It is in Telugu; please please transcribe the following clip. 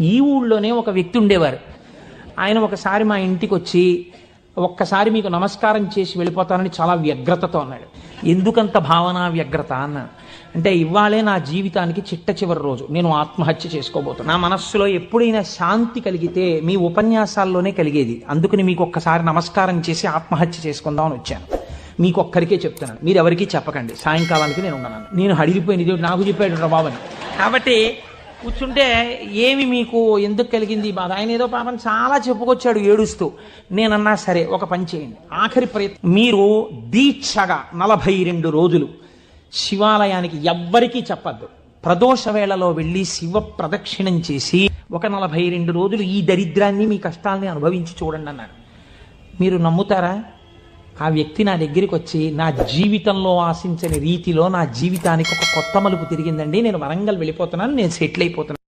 ఈ ఊళ్ళోనే ఒక వ్యక్తి ఉండేవారు. ఆయన ఒకసారి మా ఇంటికి వచ్చి ఒక్కసారి మీకు నమస్కారం చేసి వెళ్ళిపోతానని చాలా వ్యగ్రతతో అన్నాడు. ఎందుకంత భావన వ్యగ్రత అన్నాను అంటే ఇవాళే నా జీవితానికి చిట్ట చివరి రోజు. నేను ఆత్మహత్య చేసుకోబోతున్నా. నా మనస్సులో ఎప్పుడైనా శాంతి కలిగితే మీ ఉపన్యాసాల్లోనే కలిగేది. అందుకని మీకు ఒక్కసారి నమస్కారం చేసి ఆత్మహత్య చేసుకుందామని వచ్చాను. మీకు ఒక్కరికే చెప్తున్నాను. మీరు ఎవరికీ చెప్పకండి. సాయంకాలానికి నేను ఉన్నాను. నేను హడిగిపోయింది నాకు చెప్పాడు రా బాబని కాబట్టి కూర్చుంటే ఏమి మీకు ఎందుకు కలిగింది బాధ? ఆయన ఏదో పాపం చాలా చెప్పుకొచ్చాడు ఏడుస్తూ. నేనన్నా సరే ఒక పని చేయండి. ఆఖరి ప్రయత్నం. మీరు దీక్షగా నలభై రెండు రోజులు శివాలయానికి ఎవ్వరికీ చెప్పద్దు. ప్రదోష వేళలో వెళ్ళి శివ ప్రదక్షిణం చేసి ఒక నలభై రెండు రోజులు ఈ దరిద్రాన్ని మీ కష్టాల్ని అనుభవించి చూడండి అన్నాడు మీరు నమ్ముతారా? ఆ వ్యక్తి నా దగ్గరికి వచ్చి నా జీవితంలో ఆశించని రీతిలో నా జీవితానికి ఒక కొత్త మలుపు తిరిగిందండి. నేను వరంగల్ వెళ్ళిపోతున్నాను నేను సెటిల్ అయిపోతున్నాను.